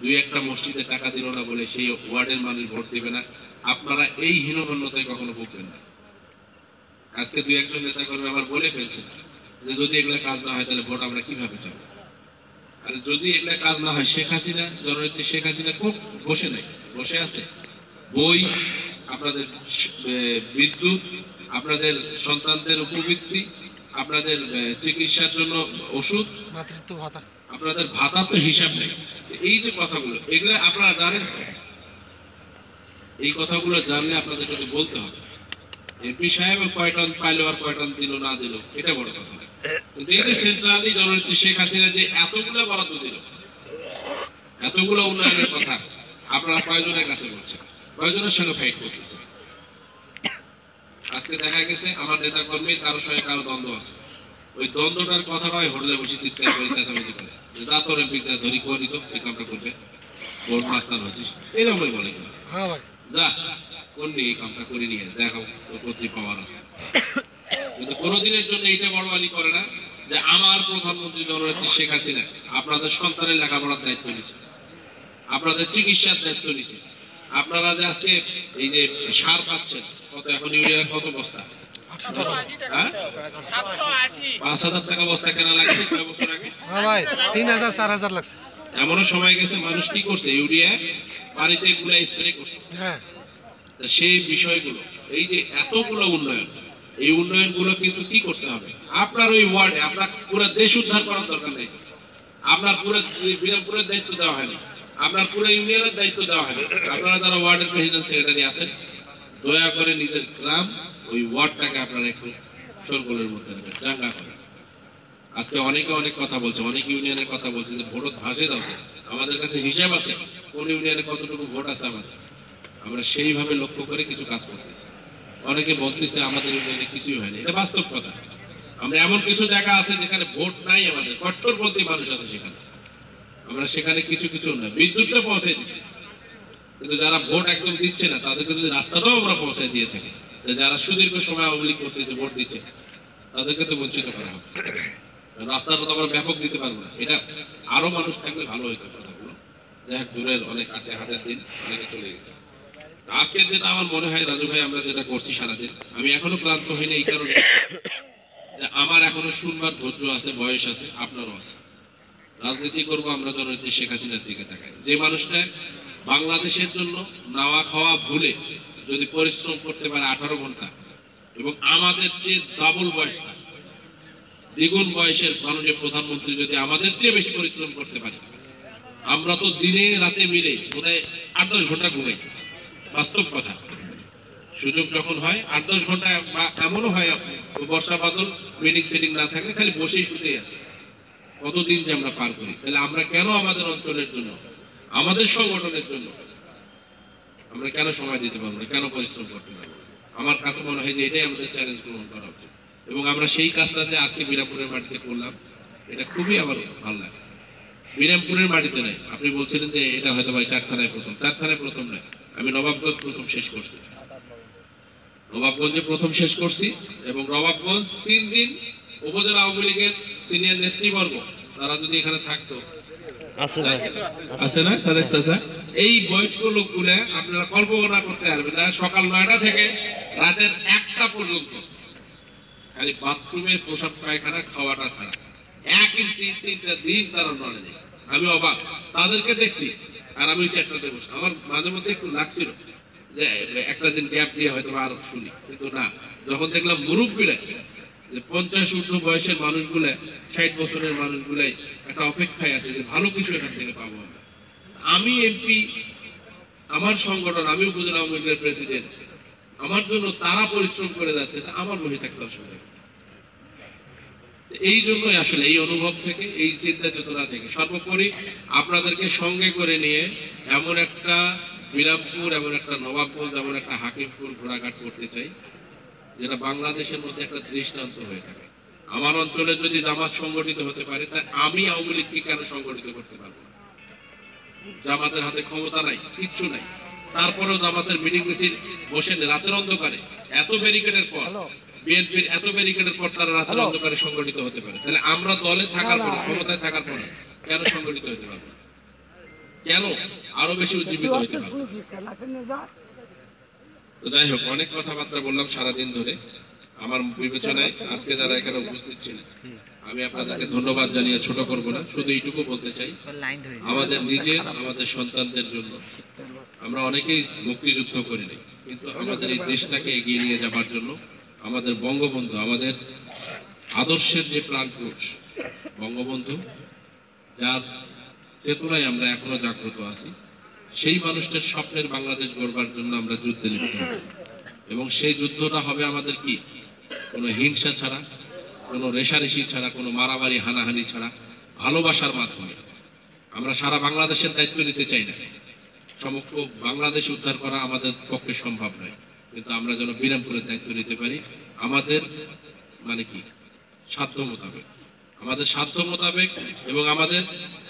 দুই একটা মসজিদে টাকা দিল না বলে সেই ওয়ার্ডের মানুষ ভোট দেবে না। আপনারা এই হীনমন্যতায় কখনো ভুগবেন না। আজকে দুই একজন নেতা কর্মী আবার বলে ফেলছেন যে যদি এগুলো কাজ না হয় তাহলে ভোট আমরা কীভাবে চাবো? আর যদি এগুলো কাজ না হয়, শেখ হাসিনা, জননেত্রী শেখ হাসিনা খুব বসে নাই, বসে আছে। বই, আপনাদের বিদ্যুৎ, আপনাদের সন্তানদের উপবৃত্তি, আপনাদের চিকিৎসার জন্য ওষুধ, মাতৃত্ব ভাতা। আপনাদের ভাতা তো হিসাব নেই। এই যে কথাগুলো, এগুলো আপনারা জানেন? এই কথাগুলো জানলে আপনাদের কিন্তু বলতে হবে। এমপি সাহেব কয় টন পাইলো আর কয় টন দিল না দিল, এটা বড় কথা সেন্ট্রালি শেখ হাসিনা যে এতগুলো বরাদ্দ দিল, এতগুলো উন্নয়নের কথা আপনারা কয়জনের কাছে বলছেন? কয়জনের সঙ্গে ফাইট করতেছেন? আজকে দেখা গেছে, আমার নেতা কর্মীর কারোর সঙ্গে কারও দ্বন্দ্ব আছে। ওই দ্বন্দ্বটার কথাটা ওই হোটেলে বসে চিৎকার করে চেঁচামেচি করে। যে তোর এমপি যা ধরি করে নিত এই কামটা করবে। বোর্ড মাস্তান হচ্ছিস এরকমই বলে কেন যা কোন নিয়ে এই কামটা করে নিয়ে দেখো তোর কর্তৃ পাওয়ার আছে। কিন্তু কোনোদিনের জন্য এইটা বড় আলী করে না যে আমার প্রধানমন্ত্রী জননেত্রী শেখ হাসিনা আপনাদের সন্তানের লেখাপড়ার দায়িত্ব নিছে। আপনাদের চিকিৎসার দায়িত্ব নিছে। আপনারা যে আজকে এই যে সার পাচ্ছেন কত এখন ইউরিয়া কত বস্তা? পাঁচ হাজার টাকা। বস্তা কেনা লাগবে কয় বছর আগে? হ্যাঁ ভাই তিন হাজার চার হাজার লাগছে। এমনও সময় গেছে মানুষ কি করছে? ইউরিয়া পানিতে গুলা স্প্রে করছে। হ্যাঁ। সেই বিষয়গুলো এই যে এতগুলো উন্নয়ন এই উন্নয়নগুলো কিন্তু কি করতে হবে? আপনার ওই ওয়ার্ডে আপনার পুরো দেশ উদ্ধার করার দরকার নেই। আপনার পুরো বিরামপুরের দায়িত্ব দেওয়া হয়নি। আপনার পুরো ইউনিয়নের দায়িত্ব দেওয়া হয়নি। আপনারা যারা ওয়ার্ডের প্রেসিডেন্ট সেক্রেটারি আছেন দয়া করে নিজের গ্রাম ওই ওয়ার্ডটাকে আপনারা একটু সরগোলের মধ্যে রাখেন চাঙ্গা করেন আজকে অনেকে অনেক কথা বলছে, অনেক ইউনিয়নের কথা বলছে যে ভোট ভাসে দাও। আমাদের কাছে হিসাব আছে, কোন ইউনিয়নে কতটুকু ভোট আছে আমাদের। আমরা সেইভাবে লক্ষ্য করে কিছু কাজ করতেছি। অনেকে বলতেছে আমাদের ইউনিয়নে কিছুই হয়নি। এটা বাস্তব কথা। আমরা এমন কিছু জায়গা আছে যেখানে ভোট নাই আমাদের, কট্টরপন্থী মানুষ আছে সেখানে। আমরা সেখানে কিছু কিছু না, বিদ্যুৎটা পৌঁছে দিচ্ছি কিন্তু যারা ভোট একদম দিচ্ছে না, তাদেরকে যদি রাস্তাটাও আমরা পৌঁছে দিয়ে থাকি। যারা সুদীর্ঘ সময় আওয়ামী লীগ করতেছে ভোট দিচ্ছে, তাদেরকে তো বঞ্চিত করা হবে। রাস্তাটা তো আমরা ব্যাপক দিতে পারব না। এটা আরও মানুষ থাকলে ভালো হইতো কথাগুলো। যাই হোক, দূরের অনেক আজকে হাতের দিন, অনেকে চলে গেছে। আজকের দিন আমার মনে হয়, রাজু ভাই, আমরা যেটা করছি সারাদিন, আমি এখনও ক্লান্ত হইনি এই কারণে। আমার এখনও শুনবার ধৈর্য আছে, বয়স আছে, আপনারও আছে। রাজনীতি করব, আমরা জননেত্রী শেখ হাসিনার দিকে তাকাই। যে মানুষটা বাংলাদেশের জন্য নাওয়া খাওয়া ভুলে যদি পরিশ্রম করতে পারে আঠারো ঘণ্টা, এবং আমাদের চেয়ে ডাবল বয়সটা দ্বিগুণ বয়সের মাননীয় প্রধানমন্ত্রী যদি আমাদের চেয়ে বেশি পরিশ্রম করতে পারে, আমরা তো দিনে রাতে মিলে বোধহয় আট দশ ঘণ্টা ঘুমাই। বাস্তব কথা। সুযোগ যখন হয়, আট দশ ঘণ্টা এমনও হয় বর্ষা বাদল মিটিং সেটিং না থাকলে খালি বসেই শুতেই আছে। কতদিন যে আমরা পার করি? তাহলে আমরা কেন আমাদের অঞ্চলের জন্য, আমাদের সংগঠনের জন্য আমরা কেন সময় দিতে পারব না? কেন পরিশ্রম করতে পারব আমার কাছে মনে হয় যে এটাই আমাদের চ্যালেঞ্জ গ্রহণ করা উচিত। এবং আমরা সেই কাজটা যে আজকে বিরামপুরের মাটিতে করলাম, এটা খুবই আমার ভালো লাগছে। বিরামপুরের মাটিতে নয়, আপনি বলছিলেন যে এটা হয়তো ভাই চার থানায় প্রথম। চার থানায় প্রথম নয়, আমি নবাবগঞ্জ প্রথম শেষ করছি। নবাবগঞ্জে প্রথম শেষ করছি এবং নবাবগঞ্জ তিন দিন উপজেলা আওয়ামী লীগের সিনিয়র নেতৃবর্গ, তারা যদি এখানে থাকতো আছে না? এই বয়স্ক আপনারা কল্পনা করতে পারবেন না, সকাল থেকে রাতের একটা পর্যন্ত খালি বাথরুমের পায়খানা খাওয়াটা ছাড়া। এক ইঞ্চি, তিনটা দিন তারা নড়ে নেই। আমি অবাক। তাদেরকে দেখছি। আর আমি চারটাতে বসে আমার মাঝে মধ্যে একটু লাগছিল যে, একটা দিন গ্যাপ দিয়ে হয়তো আরও শুনি। কিন্তু না, যখন দেখলাম মুরব্বীরা পঞ্চাশ ঊর্ধ্ব বয়সের মানুষগুলা, ষাট বছরের মানুষগুলাই একটা অপেক্ষায় আছে যে ভালো কিছু এখান থেকে পাবো আমি এমপি, আমার সংগঠন, আমি উপজেলা আওয়ামী লীগের প্রেসিডেন্ট, আমার জন্য তারা পরিশ্রম করে যাচ্ছে আমার বসে থাকতে অসুবিধা এই জন্যই আসলে এই অনুভব থেকে, এই চিন্তা চেতনা থেকে, সর্বোপরি আপনাদেরকে সঙ্গে করে নিয়ে এমন একটা বিরামপুর, এমন একটা নবাবগঞ্জ, এমন একটা হাকিমপুর, ঘোড়াঘাট করতে চাই। যেটা বাংলাদেশের মধ্যে একটা দৃষ্টান্ত হয়ে থাকে। আমার অঞ্চলে যদি জামাত সংগঠিত হতে পারে তা আমি আওয়ামী লীগকে কেন সংগঠিত করতে পারব না? জামাতের হাতে ক্ষমতা নাই কিচ্ছু নাই। তারপরেও জামাতের মিটিং মিছিল বসে রাতের অন্ধকারে। এত ব্যারিকেডের পর বিএনপির এত ব্যারিকেডের পর তারা রাতের অন্ধকারে সংগঠিত হতে পারে। তাহলে আমরা দলে থাকার পরে ক্ষমতায় থাকার পরে কেন সংগঠিত হতে পারব কেন? আরও বেশি উজ্জীবিত হতে পারব তো যাই হোক, অনেক কথাবার্তা বললাম সারাদিন ধরে। আমার বিবেচনায় আজকে যারা এখানে উপস্থিত ছিলেন, আমি আপনাদেরকে ধন্যবাদ জানিয়ে ছোট করব না, শুধু এইটুকু বলতে চাই। আমাদের নিজের আমাদের সন্তানদের জন্য। আমরা অনেকেই মুক্তিযুদ্ধ করি নাই, কিন্তু আমাদের এই দেশটাকে এগিয়ে নিয়ে যাবার জন্য আমাদের বঙ্গবন্ধু, আমাদের আদর্শের যে প্রাণ পুরুষ বঙ্গবন্ধু, যার চেতনায় আমরা এখনও জাগ্রত আছি। সেই মানুষটার স্বপ্নের বাংলাদেশ গড়বার জন্য আমরা যুদ্ধে লিপ্ত হব। এবং সেই যুদ্ধটা হবে আমাদের কি? কোনো হিংসা ছাড়া, কোনো রেশারেশি ছাড়া, কোনো মারামারি, হানাহানি ছাড়া, ভালোবাসার মাধ্যমে। আমরা সারা বাংলাদেশের দায়িত্ব নিতে চাই না। সমগ্র বাংলাদেশ উদ্ধার করা আমাদের পক্ষে সম্ভব নয়। কিন্তু আমরা যেন বিরামপুরের দায়িত্ব নিতে পারি, আমাদের মানে কি? সাধ্য মোতাবেক। আমাদের সাধ্য মোতাবেক এবং আমাদের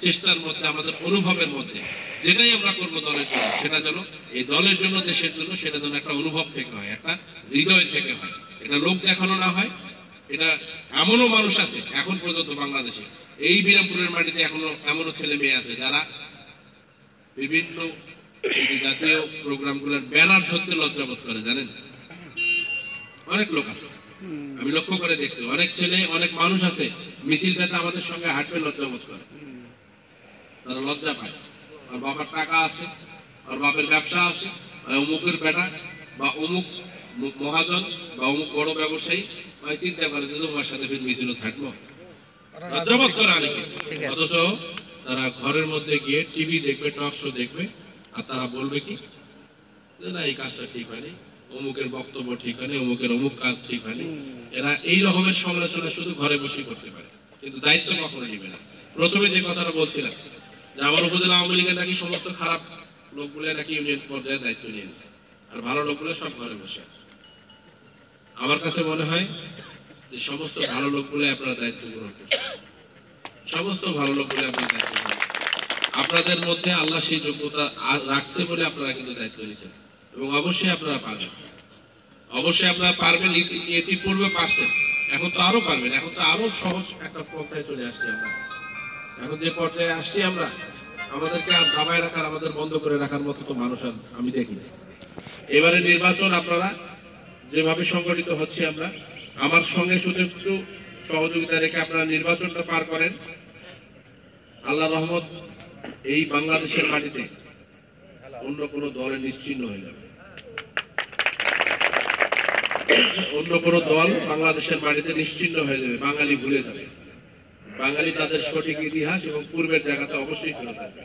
চেষ্টার মধ্যে, আমাদের অনুভবের মধ্যে যেটাই আমরা করব দলের জন্য, সেটা যেন এই দলের জন্য, দেশের জন্য সেটা যেন একটা অনুভব থেকে হয়, একটা হৃদয় থেকে হয়। এটা লোক দেখানো না হয়, এটা এমনও মানুষ আছে, এখন পর্যন্ত বাংলাদেশে। এই বিরামপুরের মাটিতে এখনও এমনও ছেলে মেয়ে আছে যারা বিভিন্ন জাতীয় প্রোগ্রামগুলোর ব্যানার ধরতে লজ্জাবোধ করে, জানেন? অনেক লোক আছে। আমি লক্ষ্য করে দেখছি, অনেক ছেলে, অনেক মানুষ আছে, মিছিলটাতে আমাদের সঙ্গে হাঁটবে লজ্জাবোধ করে। তারা লজ্জা পায়। আর বাবার টাকা আছে আর বাপের ব্যবসা আছে অমুকের বেটা বা অমুক মহাজন বা অমুক বড় ব্যবসায়ী ভাই চিন্তা করে যে তোমার সাথে ফির মিছিল থাকব। করে অনেকে অথচ তারা ঘরের মধ্যে গিয়ে টিভি দেখবে টক শো দেখবে আর তারা বলবে কি? যে না এই কাজটা ঠিক হয়নি অমুকের বক্তব্য ঠিক হয়নি অমুকের অমুক কাজ ঠিক হয়নি। এরা এই রকমের সমালোচনা শুধু ঘরে বসে করতে পারে কিন্তু দায়িত্ব কখনো নেবে না। প্রথমে যে কথাটা বলছিলাম যে আমার উপজেলা আওয়ামী লীগের নাকি সমস্ত খারাপ লোকগুলো নাকি ইউনিয়ন পর্যায়ে দায়িত্ব নিয়েছে। আর ভালো লোকগুলো সব ঘরে বসে আছে। আমার কাছে মনে হয় যে সমস্ত ভালো লোকগুলো আপনারা দায়িত্ব গ্রহণ করছেন। সমস্ত ভালো লোকগুলো আপনি দায়িত্ব গ্রহণ। আপনাদের মধ্যে আল্লাহ সেই যোগ্যতা রাখছে বলে আপনারা কিন্তু দায়িত্ব নিয়েছেন। এবং অবশ্যই আপনারা পারবেন। অবশ্যই আপনারা পারবেন, ইতি- ইতিপূর্বে পারছেন। এখন তো আরও পারবেন। এখন তো আরও সহজ একটা পর্যায়ে চলে আসছে আমরা। এখন যে পর্যায়ে আসছি আমরা, আমাদেরকে আর দাবায় রাখার, আমাদের বন্ধ করে রাখার মতো তো মানুষ আমি দেখি এবারে নির্বাচন আপনারা, যেভাবে সংগঠিত হচ্ছে আমরা, আমার সঙ্গে শুধু একটু সহযোগিতা রেখে আপনারা নির্বাচনটা পার করেন। আল্লাহ রহমত, এই বাংলাদেশের মাটিতে অন্য কোনো দলে নিশ্চিন্ন হয়ে যাবে। অন্য কোনো দল বাংলাদেশের মাটিতে নিশ্চিন্ন হয়ে যাবে, বাঙালি ভুলে যাবে। বাঙালি তাদের সঠিক ইতিহাস এবং পূর্বের জায়গাতে অবশ্যই ফেরত আসবে।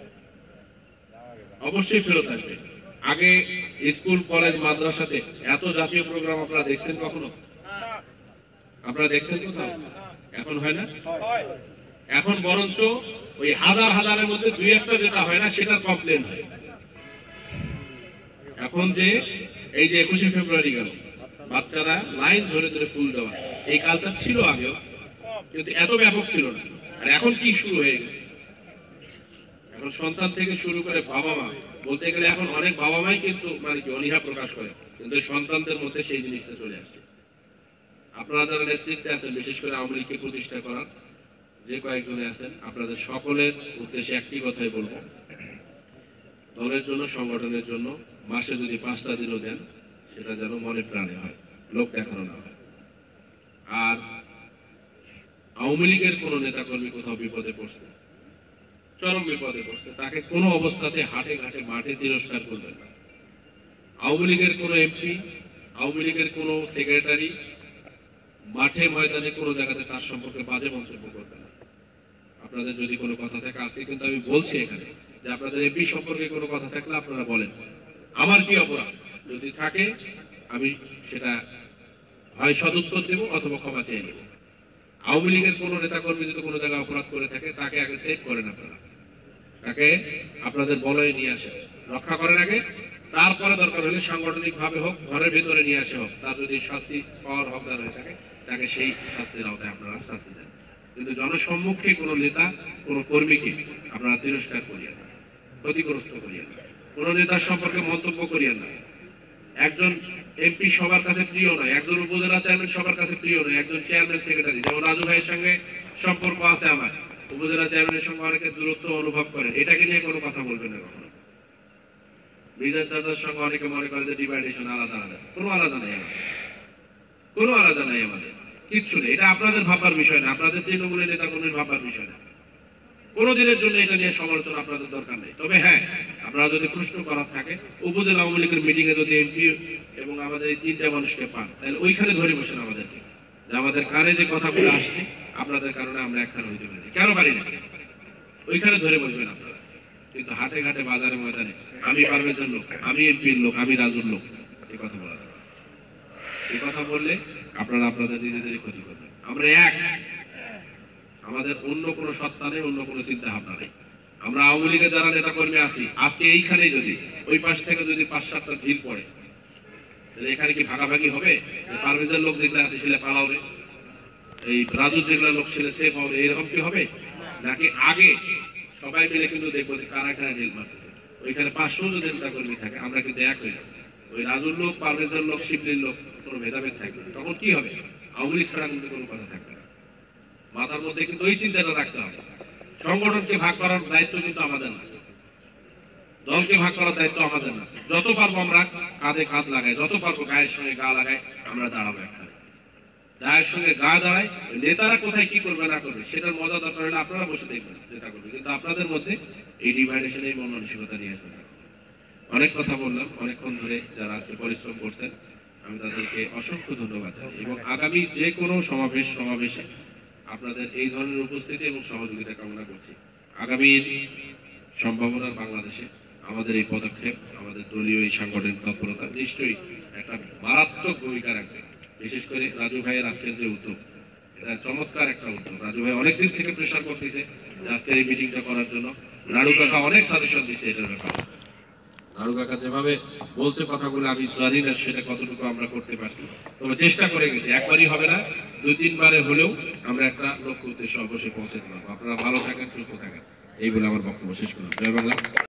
অবশ্যই ফেরত আসবে। আগে স্কুল, কলেজ, মাদ্রাসাতে এত জাতীয় প্রোগ্রাম আপনারা দেখছেন কখনো? আপনারা দেখছেন কোথাও? এখন হয় না? এখন বরঞ্চ ওই হাজার হাজারের মধ্যে দুই একটা যেটা হয় না সেটার কমপ্লেন হয়। এখন যে এই যে একুশে ফেব্রুয়ারি গেল, বাচ্চারা লাইন ধরে ধরে ফুল দেওয়া। এই কালচার ছিল আগেও। কিন্তু এত ব্যাপক ছিল না। আর এখন কি শুরু হয়ে গেছে? এখন সন্তান থেকে শুরু করে বাবা মা বলতে গেলে এখন অনেক বাবা মাই কিন্তু মানে কি অনীহা প্রকাশ করে, কিন্তু সন্তানদের মধ্যে সেই জিনিসটা চলে আসছে। আপনারা যারা নেতৃত্বে আছেন, বিশেষ করে আওয়ামী লীগকে প্রতিষ্ঠা করার, যে কয়েকজনে আছেন, আপনাদের সকলের উদ্দেশ্যে একটি কথাই বলব। দলের জন্য, সংগঠনের জন্য মাসে যদি পাঁচটা দিনও দেন, সেটা যেন মনে প্রাণে হয়, লোক দেখানো না হয়। আর আওয়ামী লীগের কোনো নেতাকর্মী কোথাও বিপদে পড়ছে? চরম বিপদে পড়ছে। তাকে কোনো অবস্থাতে হাটে ঘাটে মাঠে তিরস্কার করবেন না। আওয়ামী লীগের কোনো এমপি আওয়ামী লীগের কোনো সেক্রেটারি মাঠে ময়দানে কোনো জায়গাতে তার সম্পর্কে বাজে মন্তব্য করবে না। আপনাদের যদি কোনো কথা থাকে, আজকে কিন্তু আমি বলছি এখানে যে আপনাদের এমপি সম্পর্কে কোনো কথা থাকলে আপনারা বলেন। আমার কি অপরাধ? যদি থাকে, আমি সেটা হয় সদুত্তর দেব অথবা ক্ষমা চেয়ে নেব। আওয়ামী লীগের কোনো নেতাকর্মী যদি কোনো জায়গায় অপরাধ করে থাকে, তাকে আগে সেভ করেন আপনারা। তাকে আপনাদের বলয়ে নিয়ে আসেন। রক্ষা করেন আগে, তারপরে দরকার হলে সাংগঠনিক ভাবে হোক, ঘরের ভেতরে নিয়ে আসে হোক। তার যদি শাস্তি পাওয়ার হকদার হয়ে থাকে, তাকে সেই শাস্তির আওতায় আপনারা শাস্তি দেন। কিন্তু জনসম্মুখে কোনো নেতা, কোনো কর্মীকে আপনারা তিরস্কার করিয়েন না, ক্ষতিগ্রস্ত করিয়েন না। কোনো নেতার সম্পর্কে মন্তব্য করিয়েন না। একজন এমপি সবার কাছে প্রিয় নয়, একজন উপজেলা চেয়ারম্যান সবার কাছে প্রিয় নয়, একজন চেয়ারম্যান সেক্রেটারি। যেমন রাজু ভাইয়ের সঙ্গে সম্পর্ক আছে আমার, উপজেলা চেয়ারম্যানের সঙ্গে অনেকে দূরত্ব অনুভব করেন এটাকে নিয়ে কোনো কথা বলবেন না কখনো। মিজান চাচার সঙ্গে অনেকে মনে করে যে ডিভাইডেশন আলাদা আলাদা, কোনো আলাদা নেই আমাদের। কোনো আলাদা নাই আমাদের, কিচ্ছু নেই। এটা আপনাদের ভাববার বিষয় না, আপনাদের তৃণমূলের নেতা কর্মীর ভাববার বিষয় না। কোনো দিনের জন্য এটা নিয়ে সমালোচনা আপনাদের দরকার নেই। তবে হ্যাঁ আপনারা যদি প্রশ্ন করার থাকে উপজেলা আওয়ামী লীগের মিটিং এ যদি এমপি এবং আমাদের এই তিনটা মানুষকে পান, তাহলে ওইখানে ধরে বসেন আমাদেরকে। যে আমাদের কানে যে কথাগুলো আসছে, আপনাদের কারণে আমরা একখানে হইতে পারি। কেন পারি না? ওইখানে ধরে বসবেন আপনারা। কিন্তু হাটে ঘাটে বাজারে ময়দানে, আমি পারভেজের লোক, আমি এমপির লোক, আমি রাজুর লোক এই কথা বলা। এই কথা বললে আপনারা আপনাদের নিজেদেরই ক্ষতি করবেন। আমরা এক আমাদের অন্য কোনো সত্তা নেই, অন্য কোনো চিন্তা ভাবনা নেই। আমরা আওয়ামী লীগের যারা নেতা কর্মী আছি, আজকে এইখানেই যদি, ওই পাশ থেকে যদি পাঁচ সাতটা ঢিল পড়ে এখানে কি ভাগাভাগি হবে? পারভেজের লোক যেগুলো আছে সেটা পালাবে এই রাজুর যেগুলো লোক ছেলে সে পাবে এরকম কি হবে? নাকি আগে সবাই মিলে কিন্তু দেখব যে কারা কারা ঢিল মারতেছে। ওইখানে পাঁচশো যদি নেতা কর্মী থাকে, আমরা কিন্তু এক হয়ে ওই রাজুর লোক, পারভেজের লোক, শিবলির লোক, কোনো ভেদাভেদ থাকবে। তখন কি হবে? আওয়ামী লীগ ছাড়া কিন্তু কোনো কথা থাকবে মাথার মধ্যে কিন্তু ওই চিন্তাটা রাখতে হবে। সংগঠনকে ভাগ করার দায়িত্ব কিন্তু আমাদের না। দলকে ভাগ করার দায়িত্ব আমাদের না। যত পারব আমরা কাঁধে কাঁধ লাগাই, যত পারব গায়ের সঙ্গে গা লাগাই, আমরা দাঁড়াবো একখানে গায়ের সঙ্গে গা দাঁড়াই নেতারা কোথায় কি করবে না করবে, সেটার মজা দরকার হলে আপনারা বসে দেখবেন, নেতা করবে কিন্তু আপনাদের মধ্যে এই ডিভাইডেশন এই মন মানসিকতা নিয়ে আসবে। অনেক কথা বললাম, অনেকক্ষণ ধরে যারা আজকে পরিশ্রম করছেন, আমি তাদেরকে অসংখ্য ধন্যবাদ এবং আগামী যে কোনো সমাবেশ, সমাবেশে আপনাদের এই ধরনের উপস্থিতি এবং সহযোগিতা কামনা করছি। আগামীর সম্ভাবনার বাংলাদেশে আমাদের এই পদক্ষেপ, আমাদের দলীয় এই সাংগঠনিক তৎপরতা নিশ্চয়ই একটা মারাত্মক ভূমিকা রাখবে। বিশেষ করে রাজু ভাইয়ের আজকের যে উদ্যোগ, এটা চমৎকার একটা উদ্যোগ। রাজু ভাই অনেকদিন থেকে প্রেশার করতেছে আজকের এই মিটিংটা করার জন্য। নাড়ু কাকা অনেক সাজেশন দিচ্ছে এটার ব্যাপারে। নাড়ু কাকা যেভাবে বলছে কথাগুলো, আমি জানি না সেটা কতটুকু আমরা করতে পারছি। তবে চেষ্টা করে গেছি, একবারই হবে না, দুই তিনবারে হলেও আমরা একটা লক্ষ্য উদ্দেশ্য অবশ্যই পৌঁছে দিলাম। আপনারা ভালো থাকেন, সুস্থ থাকেন। এইগুলো আমার বক্তব্য শেষ করলাম। জয় বাংলা।